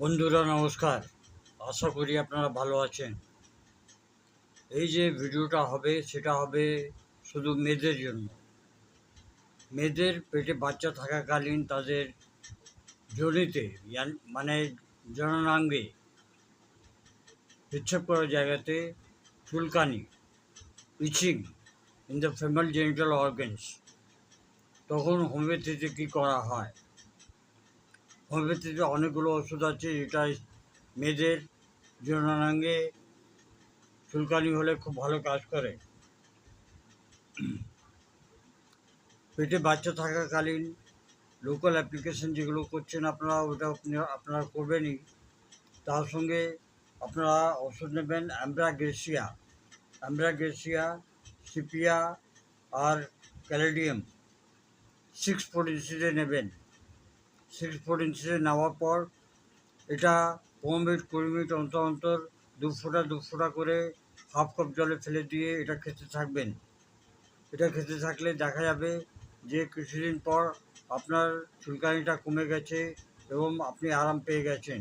বন্ধুরা, নমস্কার। আশা করি আপনারা ভালো আছেন। এই যে ভিডিওটা হবে, সেটা হবে শুধু মেয়েদের জন্য। মেয়েদের পেটে বাচ্চা থাকাকালীন তাদের জনিতে মানে জননাঙ্গে বিচ্ছেদ করার জায়গাতে চুলকানি itching in the female genital organs তখন হোমিওপ্যাথিতে কী করা হয়? হোমিওপ্যাথিতে অনেকগুলো ওষুধ আছে, যেটা মেয়েদের জননাঙ্গে চুলকানি হলে খুব ভালো কাজ করে। পেটে বাচ্চা থাকাকালীন লোকাল অ্যাপ্লিকেশন যেগুলো করছেন আপনারা, ওটা আপনি, আপনারা করবেনই। তার সঙ্গে আপনারা ওষুধ নেবেন অ্যাম্ব্রাগ্রেসিয়া অ্যাম্ব্রাগ্রেসিয়া সিপিয়া আর ক্যালেডিয়াম। সিক্স ফোর্টিসিতে নেবেন। সিক্স ফোর্টিসিতে নেওয়ার পর এটা পনেরো মিনিট কুড়ি মিনিট অন্তর অন্তর, দু ফোঁটা দু ফোঁটা করে হাফ কাপ জলে ফেলে দিয়ে এটা খেতে থাকবেন। এটা খেতে থাকলে দেখা যাবে যে কিছুদিন পর আপনার চুলকানিটা কমে গেছে এবং আপনি আরাম পেয়ে গেছেন।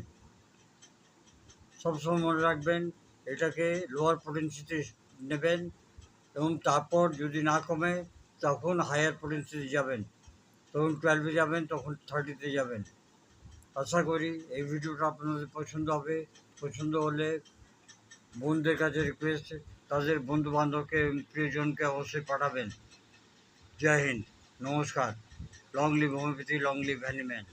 সবসময় মনে রাখবেন, এটাকে লোয়ার পোটেন্সিতে নেবেন এবং তারপর যদি না কমে, তখন হায়ার পোটেন্সিতে যাবেন। তখন টুয়েলভে যাবেন, তখন থার্টিতে যাবেন। আশা করি এই ভিডিওটা আপনাদের পছন্দ হবে। পছন্দ হলে বন্ধুদের কাছে রিকোয়েস্ট তাদের বন্ধু বান্ধবকে প্রিয়জনকে অবশ্যই পাঠাবেন। জয় হিন্দ, নমস্কার। Long live homeopathy long live Hahnemann